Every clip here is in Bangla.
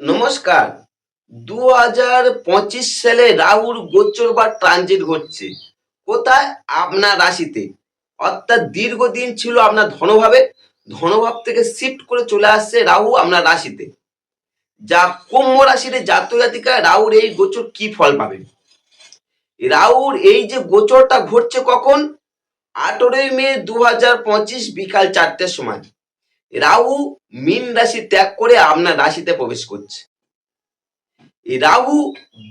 নমস্কার। দু হাজার পঁচিশ সালে রাহুর গোচর বা ট্রানজিট ঘটছে। কোথায়? আপনার রাশিতে। অর্থাৎ দীর্ঘদিন ছিল আপনার ধনভাবে। ধনভাব থেকে শিফট করে চলে আসছে রাহু আপনার রাশিতে। যা কুম্ভ রাশির জাতিকা রাহুর এই গোচর কি ফল পাবে? রাহুর এই যে গোচরটা ঘটছে কখন? আঠেরোই মে দু হাজার পঁচিশ বিকাল চারটের সময়। রাহু মীন রাশি ত্যাগ করে আপনার রাশিতে প্রবেশ করছে। রাহু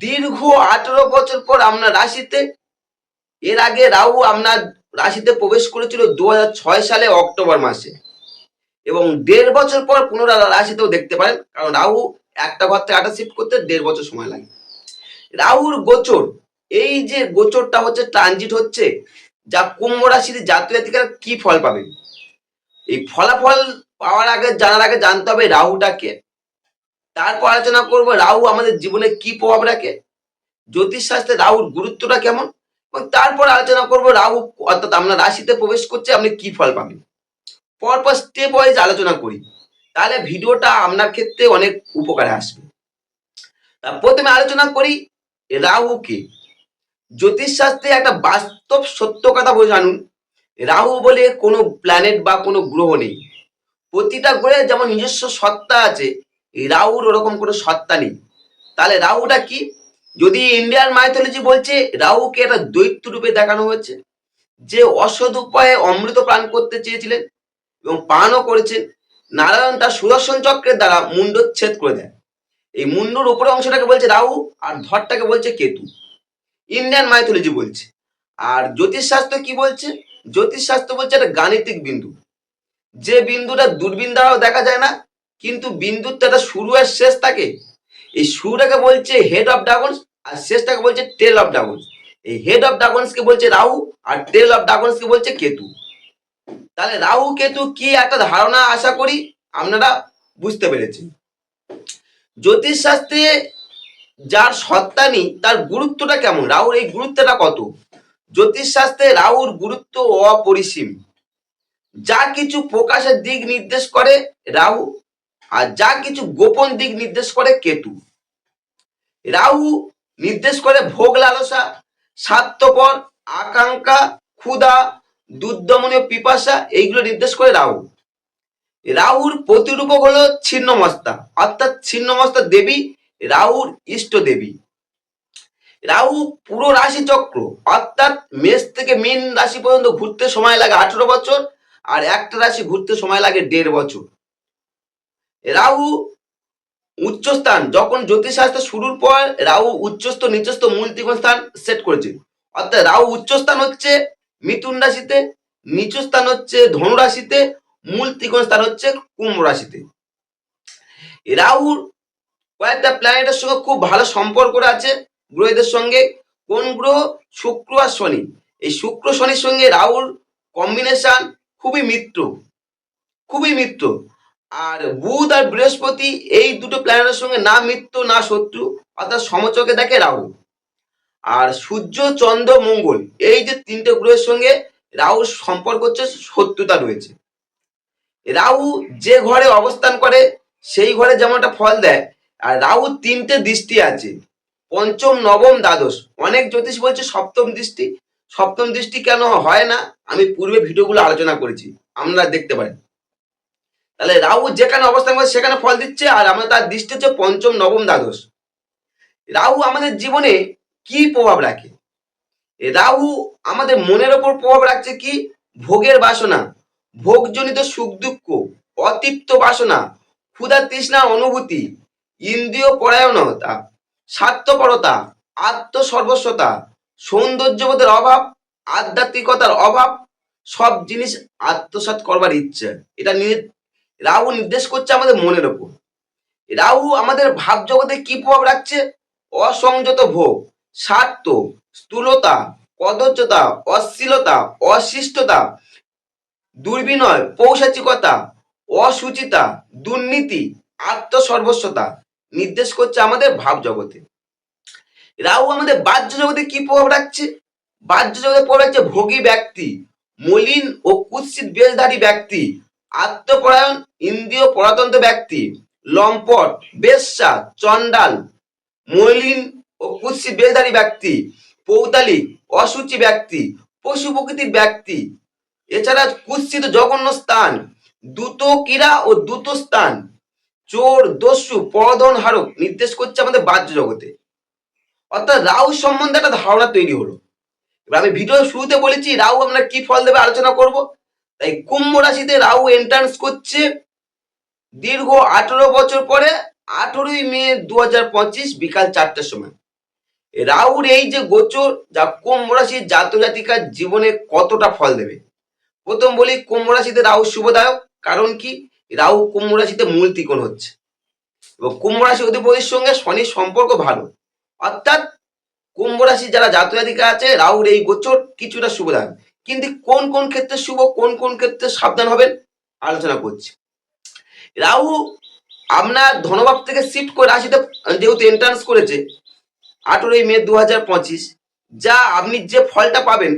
দীর্ঘ আঠেরো বছর পর আপনার রাশিতে, এর আগে রাহু আপনার রাশিতে প্রবেশ করেছিল দু সালে অক্টোবর মাসে। এবং দেড় বছর পর পুনরায় রাশিতেও দেখতে পারেন, কারণ রাহু একটা ঘর থেকে আটা শিফট করতে দেড় বছর সময় লাগে। রাহুর গোচর, এই যে গোচরটা হচ্ছে ট্রানজিট হচ্ছে, যা কুম্ভ রাশির জাতীয় কি ফল পাবে এই ফলাফল পাওয়ার আগে, জানার আগে জানতে হবে রাহুটা কে। তারপর আলোচনা করব রাহু আমাদের জীবনে কি প্রভাব রাখে, জ্যোতিষশাস্ত্রে রাহুর গুরুত্বটা কেমন, এবং তারপর আলোচনা করব রাহু, অর্থাৎ আমরা রাশিতে প্রবেশ করছে, আপনি কি ফল পাবেন। পরপর স্টেপ ওয়াইজ আলোচনা করি, তাহলে ভিডিওটা আপনার ক্ষেত্রে অনেক উপকারে আসবে। প্রথমে আলোচনা করি রাহু রাহুকে জ্যোতিষশাস্ত্রে একটা বাস্তব সত্য কথা বলে জানুন, রাহু বলে কোনো প্ল্যানেট বা কোনো গ্রহ নেই। প্রতিটা গ্রহের যেমন নিজস্ব সত্তা আছে, রাহুর ওরকম কোনো সত্তা নেই। তাহলে রাহুটা কি? যদি ইন্ডিয়ান মাইথোলজি বলছে, রাহুকে একটা দৈত্য রূপে দেখানো হয়েছে, যে অসৎ উপায়ে অমৃত পান করতে চেয়েছিলেন এবং পানও করেছেন, নারায়ণ তার সুদর্শন চক্রের দ্বারা মুন্ডচ্ছেদ করে দেয় এই মুন্ডর উপরে অংশটাকে বলছে রাহু, আর ধরটাকে বলছে কেতু। ইন্ডিয়ান মাইথোলজি বলছে। আর জ্যোতিষ জ্যোতিষশাস্ত্র কি বলছে? জ্যোতিষ জ্যোতিষশাস্ত্র বলছে একটা গাণিতিক বিন্দু। যে বিন্দুটা দূরবীন দ্বারাও দেখা যায় না, কিন্তু বিন্দুর তো শুরু আর শেষ থাকে এই শুরুটাকে বলছে হেড অফ ড্রাগনস আর শেষটাকে বলছে টেল অফ ড্রাগনস এই হেড অফ ড্রাগনসকে বলছে রাহু আর টেল অফ ড্রাগনসকে বলছে কেতু। তাহলে রাহু, কেতু কি একটা ধারণা আশা করি আপনারা বুঝতে পেরেছেন। জ্যোতিষশাস্ত্রে যার সত্তা নেই, তার গুরুত্বটা কেমন? রাহুর এই গুরুত্বটা কত? জ্যোতিষশাস্ত্রে রাহুর গুরুত্ব অপরিসীম। যা কিছু প্রকাশের দিক নির্দেশ করে রাহু, আর যা কিছু গোপন দিক নির্দেশ করে কেতু। রাহু নির্দেশ করে ভোগ লালসা, স্বার্থপর, আকাঙ্ক্ষা, ক্ষুধা, দুর্দমনীয় পিপাসা, এইগুলো নির্দেশ করে রাহু। রাহুর প্রতিরূপক হলো ছিন্নমস্তা, অর্থাৎ ছিন্নমস্তা দেবী, রাহুর ইষ্ট দেবী। রাহু পুরো রাশি চক্র অর্থাৎ মেষ থেকে মীন রাশি পর্যন্ত ঘুরতে সময় লাগে আঠেরো বছর আর একটা রাশি ঘুরতে সময় লাগে দেড় বছর। রাহু উচ্চস্থান, যখন জ্যোতিষশাস্ত্র শুরুর পর রাহু উচ্চস্থ, নিচস্থ মূল ত্রিকোণ স্থান সেট করেছে। অর্থাৎ রাহু উচ্চস্থান হচ্ছে মিথুন রাশিতে নিচু স্থান হচ্ছে ধনু রাশিতে, মূল ত্রিকোণ স্থান হচ্ছে কুম্ভ রাশিতে। রাহুর কয়েকটা প্ল্যানেটের সঙ্গে খুব ভালো সম্পর্ক আছে গ্রহদের সঙ্গে। কোন গ্রহ? শুক্র আর শনি। এই শুক্র, শনির সঙ্গে রাহুর কম্বিনেশন খুবই মিত্র খুবই মিত্র। আর বুধ আর বৃহস্পতি এই দুটো প্ল্যানেটের সঙ্গে না মিত্র, না শত্রু, অর্থাৎ সমচকে দেখে রাহু। আর সূর্য, চন্দ্র, মঙ্গল, এই যে তিনটে গ্রহের সঙ্গে রাহুর সম্পর্ক হচ্ছে শত্রুতা রয়েছে। রাহু যে ঘরে অবস্থান করে, সেই ঘরে যেমন একটা ফল দেয়, আর রাহু তিনটে দৃষ্টি আছে। পঞ্চম, নবম, দ্বাদশ, অনেক জ্যোতিষ বলছে সপ্তম দৃষ্টি সপ্তম দৃষ্টি কেন হয় না? আমি পূর্বে ভিডিওগুলো আলোচনা করেছি। আমরা দেখতে পারেন তাহলে রাহু যেখানে অবস্থান করে সেখানে ফল দিচ্ছে, আর আমরা তার দৃষ্টি হচ্ছে পঞ্চম, নবম দ্বাদশ। রাহু আমাদের জীবনে কি প্রভাব রাখে? রাহু আমাদের মনের ওপর প্রভাব রাখছে কি? ভোগের বাসনা। ভোগজনিত সুখ দুঃখ, অতৃপ্ত বাসনা, ক্ষুধা তৃষ্ণা অনুভূতি ইন্দ্রিয় পরায়ণতা স্বার্থপরতা, আত্মসর্বস্বতা সৌন্দর্যবোধের অভাব, আধ্যাত্মিকতার অভাব, সব জিনিস আত্মসাৎ করবার ইচ্ছে। এটা রাহু নির্দেশ করছে আমাদের মনের ওপর। রাহু আমাদের ভাব জগতে কি প্রভাব রাখছে? অসংযত ভোগ, স্বার্থ, স্থূলতা কদর্যতা অশ্লীলতা, অশিষ্টতা, দুর্বিনয় পৌষাচিকতা অসুচিতা, দুর্নীতি, আত্মসর্বস্বতা নির্দেশ করছে আমাদের ভাব জগতে রাহু আমাদের বাহ্য জগতে কি প্রভাব রাখছে? বাহ্য জগতে প্রভাব রাখছে ভোগী ব্যক্তি, মলিন ও কুৎসিত বেশধারী ব্যক্তি, আত্মপরায়ণ ইন্দ্রিয় পরাতন্ত্র ব্যক্তি, লম্পট, বেশ্যা, চণ্ডাল, মলিন ও কুৎসিত বেদারি ব্যক্তি, পৌতালিক, অসুচি ব্যক্তি, পশু প্রকৃতির ব্যক্তি। এছাড়া কুৎসিত জঘন্য স্থান, দ্রুত ক্রীড়া ও দ্রুত স্থান, চোর, দস্যু পরধন হারক নির্দেশ করছে আমাদের বাহ্য জগতে। অর্থাৎ রাহু সম্বন্ধে একটা ধারণা তৈরি হলো। এবার আমি ভিডিও শুরুতে বলেছি, রাহু আমরা কি ফল দেবে আলোচনা করব। তাই কুম্ভ রাশিতে রাহু এন্ট্রান্স করছে দীর্ঘ আঠেরো বছর পরে, আঠেরোই মে দু হাজার পঁচিশ বিকাল চারটার সময়। রাহুর এই যে গোচর, যা কুম্ভ রাশির জাতক জাতিকার জীবনে কতটা ফল দেবে? প্রথম বলি, কুম্ভ রাশিতে রাহু শুভদায়ক। কারণ কি? রাহু কুম্ভ রাশিতে মূল ত্রিকোণ হচ্ছে। এবং কুম্ভ রাশি অধিপতির সঙ্গে শনির সম্পর্ক ভালো। অর্থাৎ কুম্ভ রাশি যারা জাতিকা আছে, রাহুর এই গোচর কিছুটা শুভদায়ক কিন্তু কোন কোন ক্ষেত্রে শুভ, কোন কোন ক্ষেত্রে সাবধান হবেন, আলোচনা করছি। রাহু আপনার ধনভাব থেকে শিফট করে, রাশিতে যেহেতু এন্ট্রান্স করেছে, আঠেরোই মে দু হাজার পঁচিশ, যা আপনি যে ফলটা পাবেন,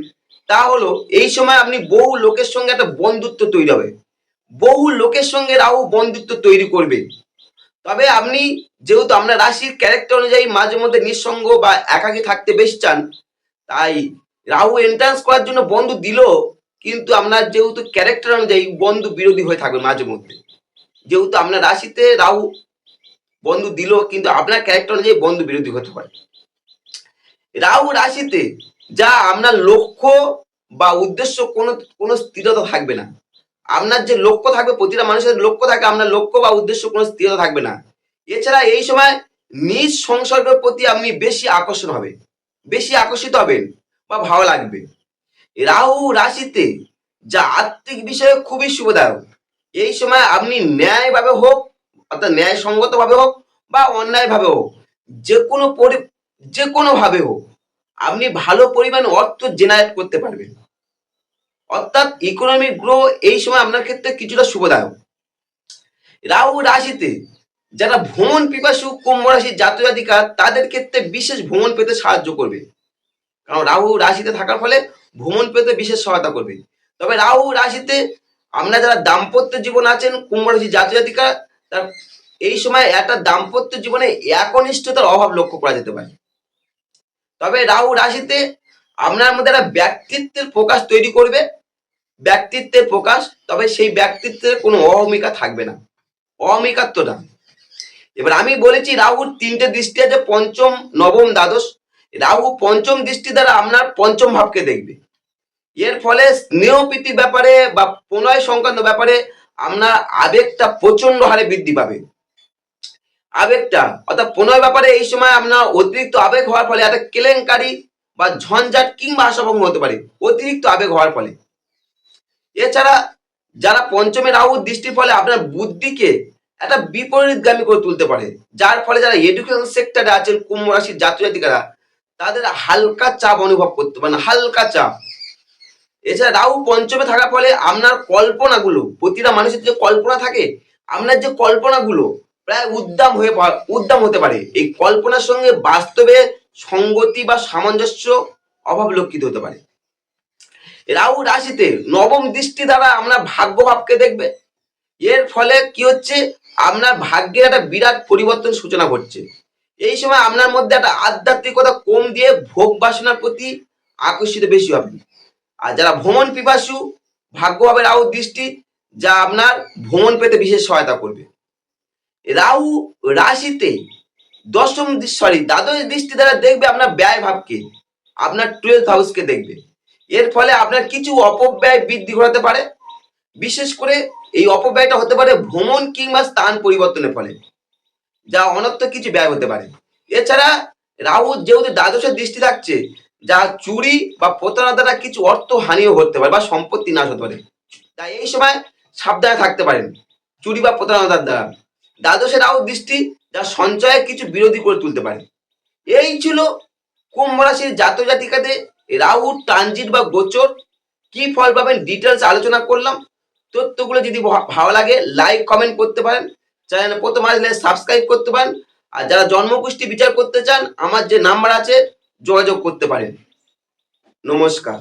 তা হলো এই সময় আপনি বহু লোকের সঙ্গে একটা বন্ধুত্ব তৈরি হবে। বহু লোকের সঙ্গে রাহু বন্ধুত্ব তৈরি করবে। তবে আপনি যেহেতু আপনার রাশির ক্যারেক্টার অনুযায়ী মাঝে মধ্যে নিঃসঙ্গ বা একাকী থাকতে বেশি চান, তাই রাহু এন্ট্রান্স করার জন্য বন্ধু দিল, কিন্তু আপনার যেহেতু ক্যারেক্টার অনুযায়ী বন্ধু বিরোধী হয়ে থাকবে মাঝে মধ্যে। যেহেতু আপনার রাশিতে রাহু বন্ধু দিল, কিন্তু আপনার ক্যারেক্টার অনুযায়ী বন্ধু বিরোধী হতে পারে। রাহু রাশিতে যা আপনার লক্ষ্য বা উদ্দেশ্য কোনো কোনো স্থিরতা থাকবে না। আপনার যে লক্ষ্য থাকবে, প্রতিটা মানুষের লক্ষ্য থাকে, আপনার লক্ষ্য বা উদ্দেশ্য কোনো স্থিরতা থাকবে না। এছাড়া এই সময় নিজ সংসর্গের প্রতি আপনি বেশি আকর্ষণ হবে বেশি আকর্ষিত হবেন বা ভালো লাগবে। রাহু রাশিতে যা আর্থিক বিষয়ে খুবই শুভদায়ক, এই সময় আপনি ন্যায়ভাবে হোক, অর্থাৎ ন্যায়সঙ্গতভাবে হোক বা অন্যায়ভাবে হোক যে কোনো পরি যে কোনোভাবে হোক, আপনি ভালো পরিমাণ অর্থ জেনারেট করতে পারবেন। অর্থাৎ ইকোনমিক গ্রো এই সময় আপনার ক্ষেত্রে কিছুটা শুভদায়ক। রাহু রাশিতে যারা ভ্রমণ পিপাসু কুম্ভ রাশির জাতিকা, তাদের ক্ষেত্রে বিশেষ ভ্রমণ পেতে সাহায্য করবে। কারণ রাহু রাশিতে থাকার ফলে ভ্রমণ পেতে বিশেষ সহায়তা করবে। তবে রাহু রাশিতে আপনারা যারা দাম্পত্য জীবন আছেন, কুম্ভ জাতক জাতিকা, তার এই সময় একটা দাম্পত্য জীবনে একনিষ্ঠতার অভাব লক্ষ্য করা যেতে পারে। তবে রাহু রাশিতে আপনার মধ্যে একটা ব্যক্তিত্বের প্রকাশ তৈরি করবে। ব্যক্তিত্বের প্রকাশ, তবে সেই ব্যক্তিত্বের কোনো অহমিকা থাকবে না। অহমিকাত্বটা। এবার আমি বলেছি রাহুর তিনটে দৃষ্টি আছে, পঞ্চম, নবম, দ্বাদশ। রাহু পঞ্চম দৃষ্টি দ্বারা আপনার পঞ্চম ভাবকে দেখবে। এর ফলে স্নেহপ্রীতি ব্যাপারে বা প্রণয় সংক্রান্ত ব্যাপারে আপনার আবেগটা প্রচণ্ড হারে বৃদ্ধি পাবে। আবেগটা, অর্থাৎ প্রণয় ব্যাপারে এই সময় আপনার অতিরিক্ত আবেগ হওয়ার ফলে, একটা কেলেঙ্কারি বা ঝঞ্ঝাট কিংবা আশাভঙ্গ হতে পারে। অতিরিক্ত আবেগ হওয়ার ফলে। এছাড়া যারা পঞ্চমে রাহুর দৃষ্টির ফলে আপনার বুদ্ধিকে একটা বিপরীতগামী করে তুলতে পারে, যার ফলে যারা এডুকেশন সেক্টরে আছেন, কুম্ভ রাশির জাতীয় জাতিকারা, তাদের হালকা চাপ অনুভব করতে পারেন, হালকা চাপ। এছাড়া রাহু পঞ্চমে থাকার ফলে আপনার কল্পনাগুলো, প্রতিটা মানুষের যে কল্পনা থাকে, আপনার যে কল্পনাগুলো প্রায় উদ্দাম হয়ে উদ্দাম হতে পারে। এই কল্পনার সঙ্গে বাস্তবে সঙ্গতি বা সামঞ্জস্য অভাব লক্ষিত হতে পারে। রাহু রাশিতে নবম দৃষ্টি দ্বারা আমরা ভাগ্যভাবকে দেখবে। এর ফলে কি হচ্ছে? আপনার ভাগ্যের একটা বিরাট পরিবর্তন সূচনা ঘটছে। এই সময় আপনার মধ্যে একটা আধ্যাত্মিকতা কম দিয়ে ভোগ বাসনার প্রতি আকর্ষিত বেশি হবে। আর যারা ভ্রমণ পিপাসু, ভাগ্যভাবে রাহু দৃষ্টি, যা আপনার ভ্রমণ পেতে বিশেষ সহায়তা করবে। রাহু রাশিতে দশম সরি দ্বাদশ দৃষ্টি দ্বারা দেখবে আপনার ব্যয় ভাবকে, আপনার টুয়েলভ হাউসকে দেখবে। এর ফলে আপনার কিছু অপব্যয় বৃদ্ধি ঘটাতে পারে। বিশেষ করে এই অপব্যয়টা হতে পারে ভ্রমণ কিংবা স্থান পরিবর্তনের ফলে, যা অনর্থ কিছু ব্যয় হতে পারে। এছাড়া রাহু যেহেতু দ্বাদশের দৃষ্টি থাকছে, যা চুরি বা প্রতারণা দ্বারা কিছু অর্থ হানিও হতে পারে বা সম্পত্তি নাশ হতে পারে। তাই এই সময় সাবধানে থাকতে পারেন, চুরি বা প্রতারণার দ্বারা। দ্বাদশে রাহু দৃষ্টি যা সঞ্চয়ে কিছু বিরোধী করে তুলতে পারে। এই ছিল কুম্ভ রাশির জাতক রাহু ট্রানজিট বা গোচর, কি ফল পাবেন ডিটেলস আলোচনা করলাম। তথ্যগুলো যদি ভালো লাগে লাইক কমেন্ট করতে পারেন। চ্যানেল প্রথম আসলে সাবস্ক্রাইব করতে পারেন। আর যারা জন্মকুষ্টি বিচার করতে চান, আমার যে নাম্বার আছে, যোগাযোগ করতে পারেন। নমস্কার।